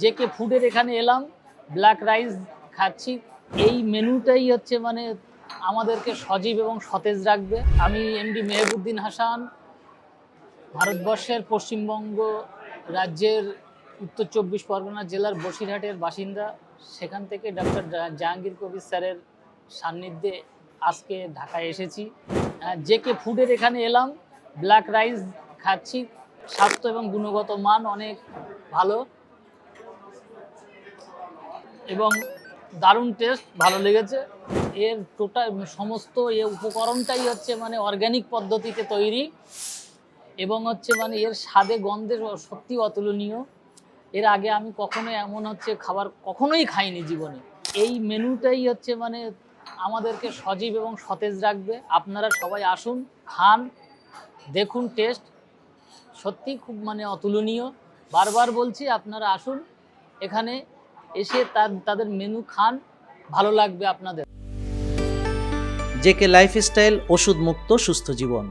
যে কে ফুডের এখানে এলাম ব্ল্যাক রাইস খাচ্ছি। এই মেনুটাই হচ্ছে মানে আমাদেরকে সজীব এবং সতেজ রাখবে। আমি এমডি মেহবুদ্দিন হাসান, ভারতবর্ষের পশ্চিমবঙ্গ রাজ্যের উত্তর চব্বিশ পরগনা জেলার বসিরহাটের বাসিন্দা। সেখান থেকে ডক্টর জাহাঙ্গীর কবির স্যারের সান্নিধ্যে আজকে ঢাকায় এসেছি। যে কে ফুডের এখানে এলাম ব্ল্যাক রাইস খাচ্ছি। স্বাস্থ্য এবং গুণগত মান অনেক ভালো। এবং দারুণ টেস্ট ভালো লেগেছে। এর টোটাল সমস্ত এ উপকরণটাই হচ্ছে মানে অর্গ্যানিক পদ্ধতিতে তৈরি। এবং হচ্ছে মানে এর স্বাদে, গন্ধে সত্যি অতুলনীয়। এর আগে আমি কখনো এমন হচ্ছে খাবার কখনোই খাইনি জীবনে। এই মেনুটাই হচ্ছে মানে আমাদেরকে সজীব এবং সতেজ রাখবে। আপনারা সবাই আসুন, খান, দেখুন টেস্ট সত্যি খুব মানে অতুলনীয়। বারবার বলছি, আপনারা আসুন। এখানে এসে তাদের মেনু খান ভালো লাগবে আপনাদের। জেকে লাইফস্টাইল ওষুধ মুক্ত সুস্থ জীবন।